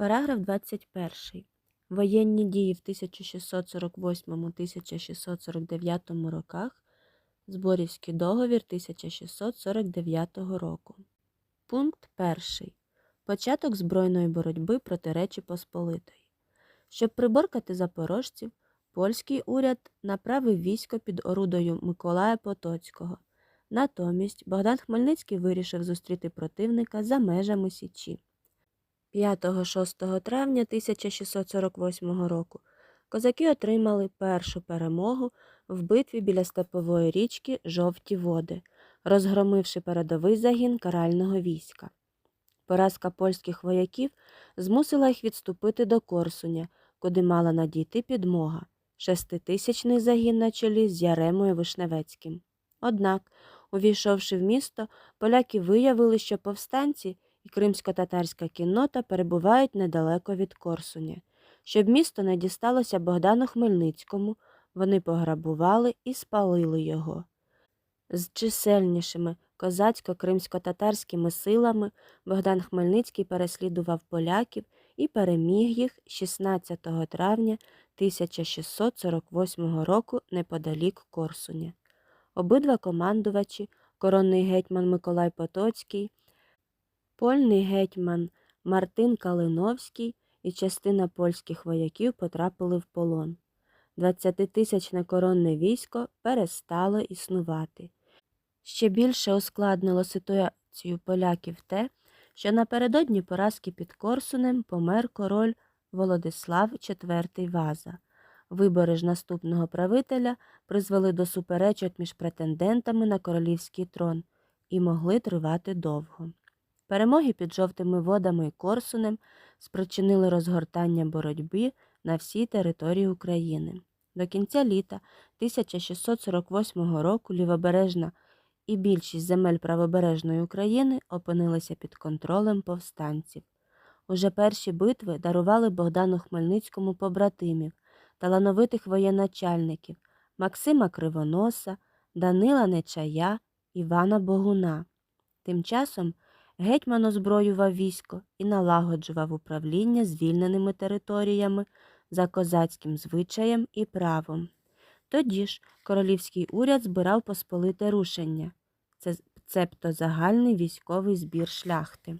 Параграф 21. Воєнні дії в 1648-1649 роках. Зборівський договір 1649 року. Пункт 1. Початок збройної боротьби проти Речі Посполитої. Щоб приборкати запорожців, польський уряд направив військо під орудою Миколая Потоцького. Натомість Богдан Хмельницький вирішив зустріти противника за межами Січі. 5-6 травня 1648 року козаки отримали першу перемогу в битві біля степової річки Жовті води, розгромивши передовий загін карального війська. Поразка польських вояків змусила їх відступити до Корсуня, куди мала надійти підмога шеститисячний загін на чолі з Яремою Вишневецьким. Однак, увійшовши в місто, поляки виявили, що повстанці і кримсько-татарська кіннота перебувають недалеко від Корсуня. Щоб місто не дісталося Богдану Хмельницькому, вони пограбували і спалили його. З чисельнішими козацько-кримсько-татарськими силами Богдан Хмельницький переслідував поляків і переміг їх 16 травня 1648 року неподалік Корсуня. Обидва командувачі, коронний гетьман Миколай Потоцький, польний гетьман Мартин Калиновський і частина польських вояків потрапили в полон. 20-тисячне коронне військо перестало існувати. Ще більше ускладнило ситуацію поляків те, що напередодні поразки під Корсунем помер король Володислав IV Ваза. Вибори ж наступного правителя призвели до суперечок між претендентами на королівський трон і могли тривати довго. Перемоги під жовтими водами і Корсунем спричинили розгортання боротьби на всій території України. До кінця літа 1648 року лівобережна і більшість земель правобережної України опинилися під контролем повстанців. Уже перші битви дарували Богдану Хмельницькому побратимів, талановитих воєначальників Максима Кривоноса, Данила Нечая, Івана Богуна. Тим часом гетьман озброював військо і налагоджував управління звільненими територіями за козацьким звичаєм і правом. Тоді ж королівський уряд збирав посполите рушення, це цебто загальний військовий збір шляхти.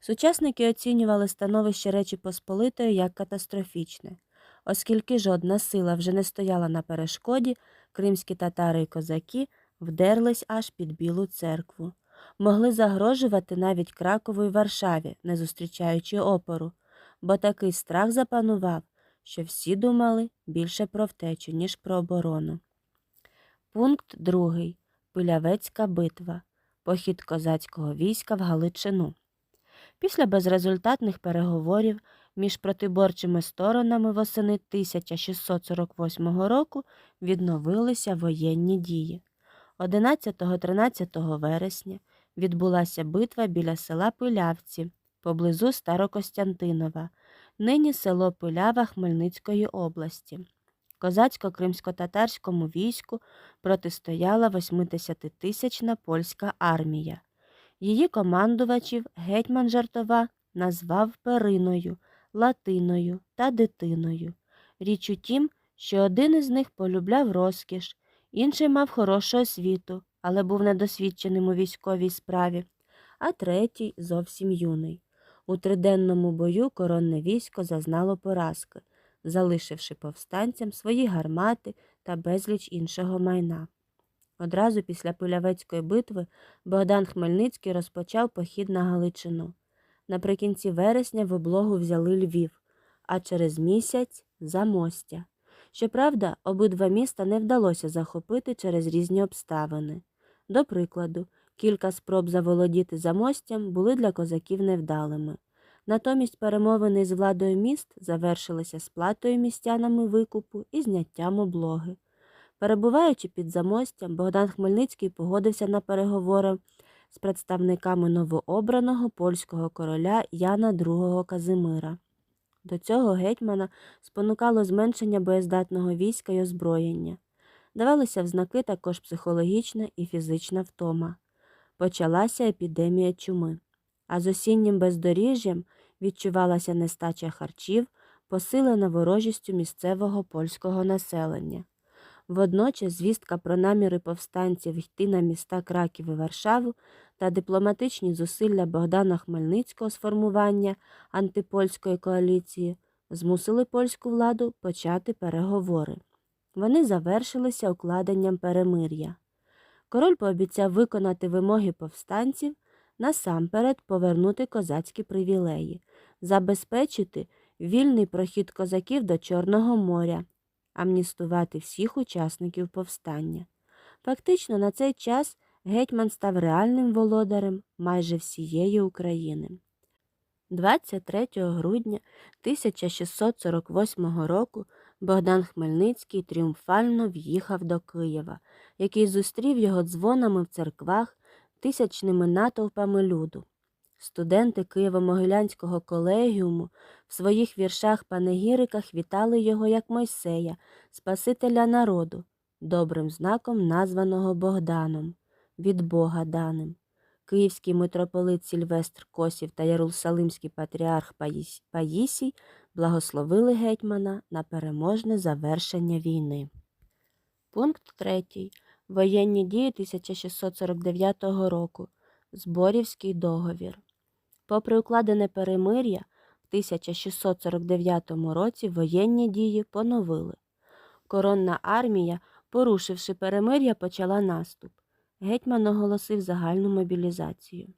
Сучасники оцінювали становище Речі Посполитої як катастрофічне. Оскільки жодна сила вже не стояла на перешкоді, кримські татари і козаки вдерлись аж під Білу церкву. Могли загрожувати навіть Кракову і Варшаві, не зустрічаючи опору, бо такий страх запанував, що всі думали більше про втечу, ніж про оборону. Пункт 2. Пилявецька битва. Похід козацького війська в Галичину. Після безрезультатних переговорів між протиборчими сторонами восени 1648 року відновилися воєнні дії. 11-13 вересня відбулася битва біля села Пилявці поблизу Старокостянтинова, нині село Пилява Хмельницької області. Козацько-кримсько-татарському війську протистояла 80-тисячна польська армія. Її командувачів гетьман Жартова назвав Периною, Латиною та дитиною. Річ у тім, що один із них полюбляв розкіш, інший мав хорошу освіту, але був недосвідченим у військовій справі, а третій зовсім юний. У триденному бою коронне військо зазнало поразки, залишивши повстанцям свої гармати та безліч іншого майна. Одразу після Пилявецької битви Богдан Хмельницький розпочав похід на Галичину. Наприкінці вересня в облогу взяли Львів, а через місяць Замостя. Щоправда, обидва міста не вдалося захопити через різні обставини. До прикладу, кілька спроб заволодіти замостям були для козаків невдалими. Натомість перемовини з владою міст завершилися сплатою містянами викупу і зняттям облоги. Перебуваючи під замостям, Богдан Хмельницький погодився на переговори з представниками новообраного польського короля Яна II Казимира. До цього гетьмана спонукало зменшення боєздатного війська й озброєння. Давалися в знаки також психологічна і фізична втома. Почалася епідемія чуми. А з осіннім бездоріжжям відчувалася нестача харчів, посилена ворожістю місцевого польського населення. Водночас звістка про наміри повстанців йти на міста Краків і Варшаву та дипломатичні зусилля Богдана Хмельницького з формування антипольської коаліції змусили польську владу почати переговори. Вони завершилися укладенням перемир'я. Король пообіцяв виконати вимоги повстанців, насамперед повернути козацькі привілеї, забезпечити вільний прохід козаків до Чорного моря, амністувати всіх учасників повстання. Фактично на цей час гетьман став реальним володарем майже всієї України. 23 грудня 1648 року Богдан Хмельницький тріумфально в'їхав до Києва, який зустрів його дзвонами в церквах, тисячними натовпами люду. Студенти Києво-Могилянського колегіуму в своїх віршах-панегіриках вітали його як Мойсея, Спасителя народу, добрим знаком названого Богданом, від Бога даним. Київський митрополит Сільвестр Косів та Єрусалимський патріарх Паїсій благословили гетьмана на переможне завершення війни. Пункт 3. Воєнні дії 1649 року. Зборівський договір. Попри укладене перемир'я, в 1649 році воєнні дії поновили. Коронна армія, порушивши перемир'я, почала наступ. Гетьман оголосив загальну мобілізацію.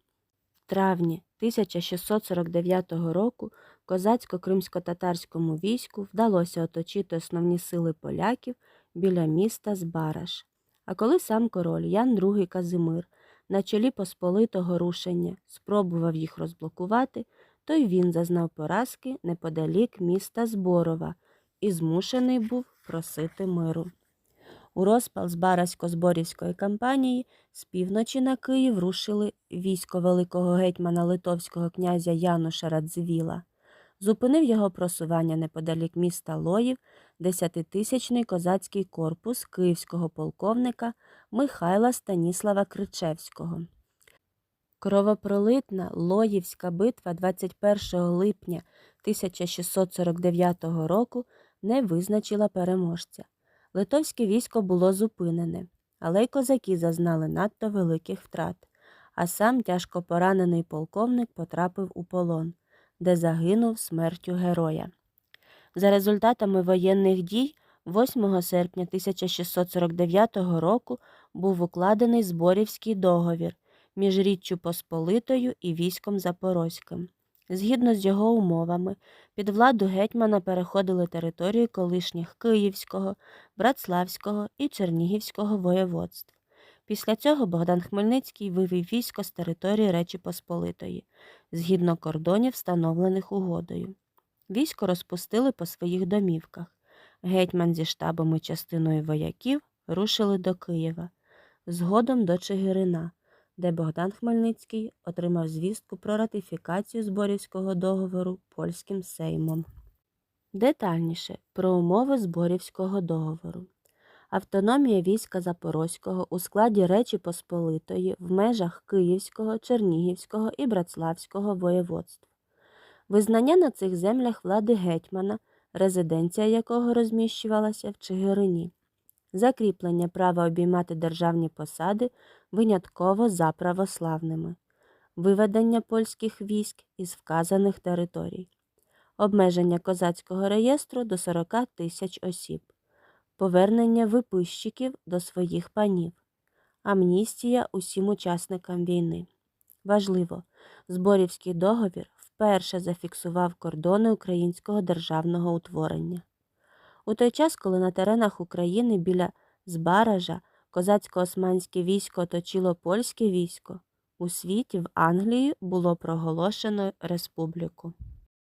В травні 1649 року козацько-кримсько-татарському війську вдалося оточити основні сили поляків біля міста Збараш. А коли сам король Ян II Казимир на чолі Посполитого рушення спробував їх розблокувати, то й він зазнав поразки неподалік міста Зборова і змушений був просити миру. У розпал Збаразько-Зборівської кампанії з півночі на Київ рушили військо великого гетьмана литовського князя Януша Радзивіла. Зупинив його просування неподалік міста Лоїв десятитисячний козацький корпус київського полковника Михайла Станіслава Кричевського. Кровопролитна Лоївська битва 21 липня 1649 року не визначила переможця. Литовське військо було зупинене, але й козаки зазнали надто великих втрат, а сам тяжко поранений полковник потрапив у полон, де загинув смертю героя. За результатами воєнних дій 8 серпня 1649 року був укладений Зборівський договір між Річчю Посполитою і військом Запорозьким. Згідно з його умовами, під владу гетьмана переходили території колишніх Київського, Братславського і Чернігівського воєводств. Після цього Богдан Хмельницький вивів військо з території Речі Посполитої, згідно кордонів, встановлених угодою. Військо розпустили по своїх домівках. Гетьман зі штабом і частиною вояків рушили до Києва, згодом до Чигирина, де Богдан Хмельницький отримав звістку про ратифікацію Зборівського договору польським сеймом. Детальніше про умови Зборівського договору. Автономія війська Запорозького у складі Речі Посполитої в межах Київського, Чернігівського і Братславського воєводств. Визнання на цих землях влади гетьмана, резиденція якого розміщувалася в Чигирині. Закріплення права обіймати державні посади винятково за православними, виведення польських військ із вказаних територій, обмеження козацького реєстру до 40 тисяч осіб, повернення виписчиків до своїх панів, амністія усім учасникам війни. Важливо, Зборівський договір вперше зафіксував кордони українського державного утворення. У той час, коли на теренах України біля Збаража козацько-османське військо оточило польське військо, у світі в Англії було проголошено республіку.